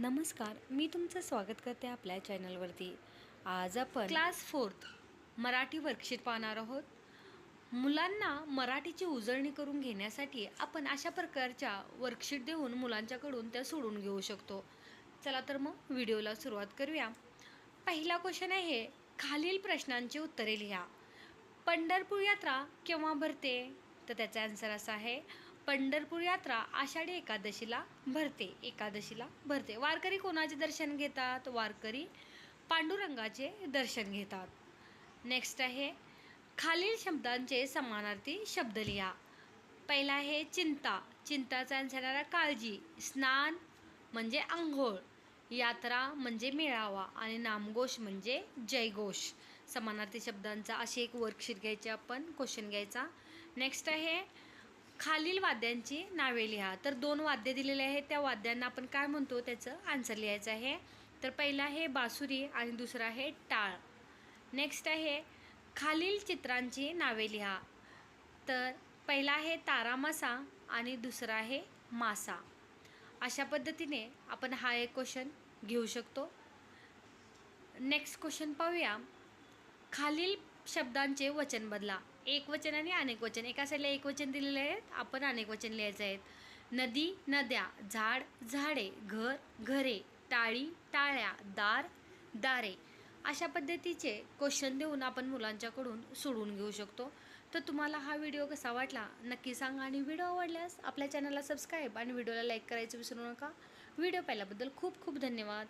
नमस्कार मी तुमचं स्वागत करते आपल्या चॅनलवरती. आज आपण क्लास फोर्थ मराठी वर्कशीट पाहणार आहोत. मुलांना मराठीची उजळणी करून घेण्यासाठी आपण अशा प्रकारच्या वर्कशीट देऊन मुलांच्याकडून त्या सोडून घेऊ शकतो. चला तर मग व्हिडिओला सुरुवात करूया. पहिला क्वेश्चन आहे खालील प्रश्नांची उत्तरे लिहा. पंढरपूर यात्रा केव्हा भरते? तर त्याचा आन्सर असा आहे पंढरपूर यात्रा आषाढी एकादशीला भरते एकादशीला भरते. वारकरी कोणाचे दर्शन घेतात? वारकरी पांडुरंगाचे दर्शन घेतात. नेक्स्ट आहे खालील शब्दांचे समानार्थी शब्द लिहा. पहिला आहे चिंता. चिंताचा आन्सर आहे काळजी स्नान म्हणजे आंघोळ. यात्रा म्हणजे मेळावा आणि नामघोष म्हणजे जयघोष. समानार्थी शब्दांचा अशी एक वर्कशीट घ्यायची आपण क्वेश्चन घ्यायचा. नेक्स्ट आहे खालील वाद्यांची नावे लिहा. तर दोन वाद्य दिलेले आहेत. त्या वाद्यांना आपण काय म्हणतो? त्याचं आन्सर लिहायचं आहे. तर पहिलं आहे बासुरी आणि दुसरं आहे टाळ. नेक्स्ट आहे खालील चित्रांची नावे लिहा. तर पहिला आहे तारामासा आणि दुसरा आहे मासा. अशा पद्धतीने आपण हा एक क्वेश्चन घेऊ शकतो. नेक्स्ट क्वेश्चन पाहूया. खालील शब्दांचे वचन बदला. एक वचन आणि अनेक वचन. एका साईडला एक वचन दिलेले आहेत आपण अनेक वचन लिहायचं आहेत नदी नद्या झाड झाडे घर घरे टाळी टाळ्या दार दारे अशा पद्धतीचे क्वेश्चन देऊन आपण मुलांच्याकडून सोडून घेऊ शकतो. तर तुम्हाला हा व्हिडिओ कसा वाटला नक्की सांगा आणि व्हिडिओ आवडल्यास आपल्या चॅनलला सबस्क्राईब आणि व्हिडिओला लाईक करायचं विसरू नका. व्हिडिओ पाहिल्याबद्दल खूप खूप धन्यवाद.